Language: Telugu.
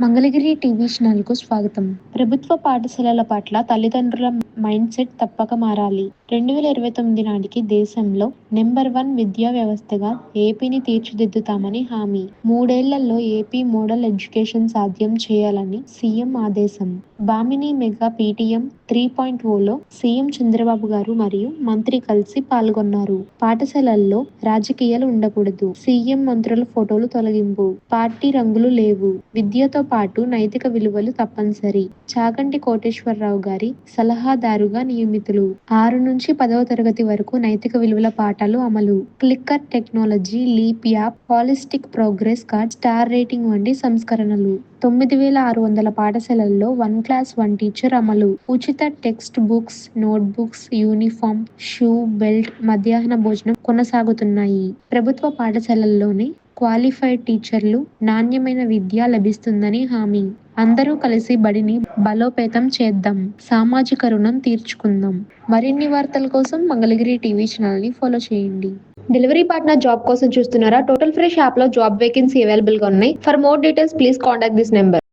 మంగళగిరి టీవీ ఛానల్కు స్వాగతం. ప్రభుత్వ పాఠశాలల పట్ల తల్లిదండ్రుల మైండ్ సెట్ తప్పక మారాలి. రెండు వేల ఇరవై తొమ్మిది నాటికి దేశంలో నెంబర్ వన్ విద్యా వ్యవస్థగా ఏపీని తీర్చిదిద్దుతామని హామీ. మూడేళ్ళలో ఏపీ మోడల్ ఎడ్యుకేషన్ సాధ్యం చేయాలని సీఎం ఆదేశం. Bhamini mega PTM three point ఓలో సీఎం చంద్రబాబు గారు మరియు మంత్రి కలిసి పాల్గొన్నారు. పాఠశాలల్లో రాజకీయాలు ఉండకూడదు. సీఎం మంత్రుల ఫోటోలు తొలగింపు. పార్టీ రంగులు లేవు. విద్యతో పాటు నైతిక విలువలు తప్పనిసరి. చాగంటి కోటేశ్వరరావు గారి సలహాదారుగా నియమితులు. ఆరు నుంచి పదవ తరగతి వరకు నైతిక విలువల పాఠాలు అమలు. Clicker technology leap app holistic progress card star rating వంటి సంస్కరణలు. తొమ్మిది వేల ఆరు వందల పాఠశాలల్లో వన్ క్లాస్ వన్ టీచర్ అమలు. ఉచిత text books note books uniform shoe belt మధ్యాహ్న భోజనం కొనసాగుతున్నాయి. ప్రభుత్వ పాఠశాలల్లోనే క్వాలిఫైడ్ టీచర్లు నాణ్యమైన విద్య లభిస్తుందని హామీ. అందరూ కలిసి బడిని బలోపేతం చేద్దాం. సామాజిక రుణం తీర్చుకుందాం. మరిన్ని వార్తల కోసం మంగళగిరి టీవీ ఛానల్ని ఫాలో చేయండి. డెలివరీ పార్ట్నర్ జాబ్ కోసం చూస్తున్నారా? టోటల్ ఫ్రెష్ యాప్లో జాబ్ వేకెన్సీ అవైలబుల్గా ఉన్నాయి. For more details please contact this number